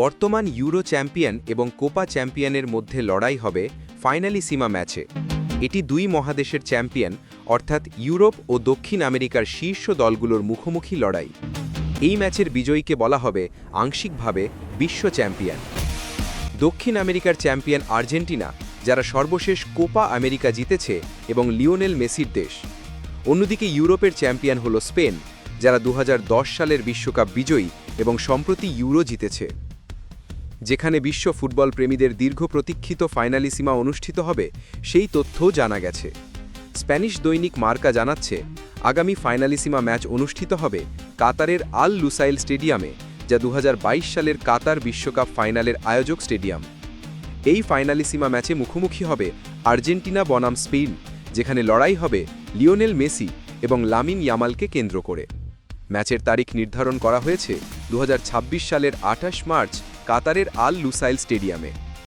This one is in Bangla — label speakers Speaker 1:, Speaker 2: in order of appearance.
Speaker 1: বর্তমান ইউরো চ্যাম্পিয়ন এবং কোপা চ্যাম্পিয়নের মধ্যে লড়াই হবে ফাইনালি সীমা ম্যাচে। এটি দুই মহাদেশের চ্যাম্পিয়ন, অর্থাৎ ইউরোপ ও দক্ষিণ আমেরিকার শীর্ষ দলগুলোর মুখোমুখি লড়াই। এই ম্যাচের বিজয়ীকে বলা হবে আংশিকভাবে বিশ্ব চ্যাম্পিয়ন। দক্ষিণ আমেরিকার চ্যাম্পিয়ন আর্জেন্টিনা, যারা সর্বশেষ কোপা আমেরিকা জিতেছে এবং লিওনেল মেসির দেশ। অন্যদিকে ইউরোপের চ্যাম্পিয়ন হল স্পেন, যারা দু হাজার দশ সালের বিশ্বকাপ বিজয়ী এবং সম্প্রতি ইউরো জিতেছে। যেখানে বিশ্ব ফুটবল প্রেমীদের দীর্ঘ প্রতীক্ষিত ফাইনালি সীমা অনুষ্ঠিত হবে, সেই তথ্যও জানা গেছে। স্প্যানিশ দৈনিক মার্কা জানাচ্ছে, আগামী ফাইনালিসিমা ম্যাচ অনুষ্ঠিত হবে কাতারের আল লুসাইল স্টেডিয়ামে, যা দু হাজার বাইশ সালের কাতার বিশ্বকাপ ফাইনালের আয়োজক স্টেডিয়াম। এই ফাইনালি ফাইনালিসিমা ম্যাচে মুখোমুখি হবে আর্জেন্টিনা বনাম স্পেন যেখানে লড়াই হবে লিওনেল মেসি এবং লামিন ইয়ামালকে কেন্দ্র করে। ম্যাচের তারিখ নির্ধারণ করা হয়েছে দু হাজার ছাব্বিশ সালের আঠাশ মার্চ কাতারের আল লুসাইল স্টেডিয়ামে।